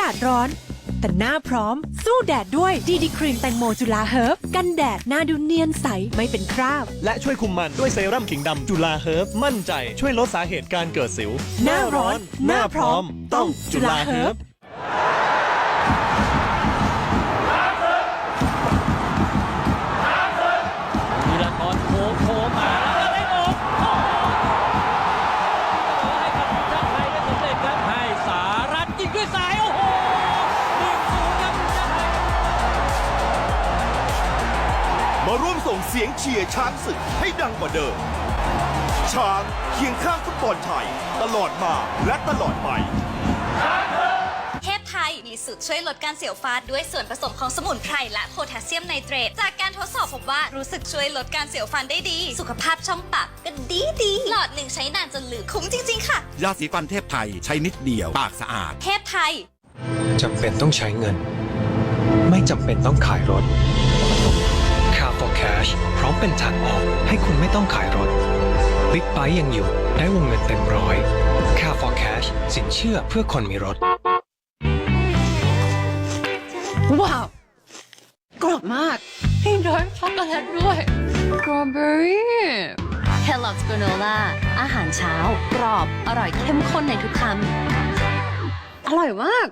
ากาศร้อน แต่หน้าพร้อม สู้แดดด้วยดีดีครีมแตงโมจุฬาเฮิร์บกันแดดหน้าดูเนียนใสไม่เป็นคราบ และช่วยคุมมันด้วยเซรั่มขิงดำจุฬาเฮิร์บมั่นใจช่วยลดสาเหตุการเกิดสิวหน้าร้อนหน้าพร้อม ต้องจุฬาเฮิร์บ ส่งเสียงเชียร์ช้างศึกให้ดังกว่าเดิม ช้างเคียงข้างฟุตบอลไทย ตลอดมาและตลอดไปเทพไทยมีสูตรช่วยลดการเสียวฟันด้วยส่วนผสมของสมุนไพรและโพแทสเซียมไนเตรต จากการทดสอบพบว่ารู้สึกช่วยลดการเสียวฟันได้ดี สุขภาพช่องปากก็ดีดีหลอดหนึ่งใช้นานจนเหลือคุ้มจริง ๆ ค่ะ ยาสีฟันเทพไทยใช้นิดเดียว ปากสะอาด เทพไทยจำเป็นต้องใช้เงิน ไม่จำเป็นต้องขายรถ เป็นทางออกให้คุณไม่ต้องขายรถ Big b ไ e ยังอยู่ได้วงเงินเต็มร้อย Car for Cash สินเชื่อเพื่อคนมีรถ ว้าวกรอบมากให้ดาร์กช็อกโกแลตด้วยสตรอเบอรี่ Kellogg's Granola อาหารเช้า กรอบ อร่อยเข้มข้นในทุกคำ อร่อยมาก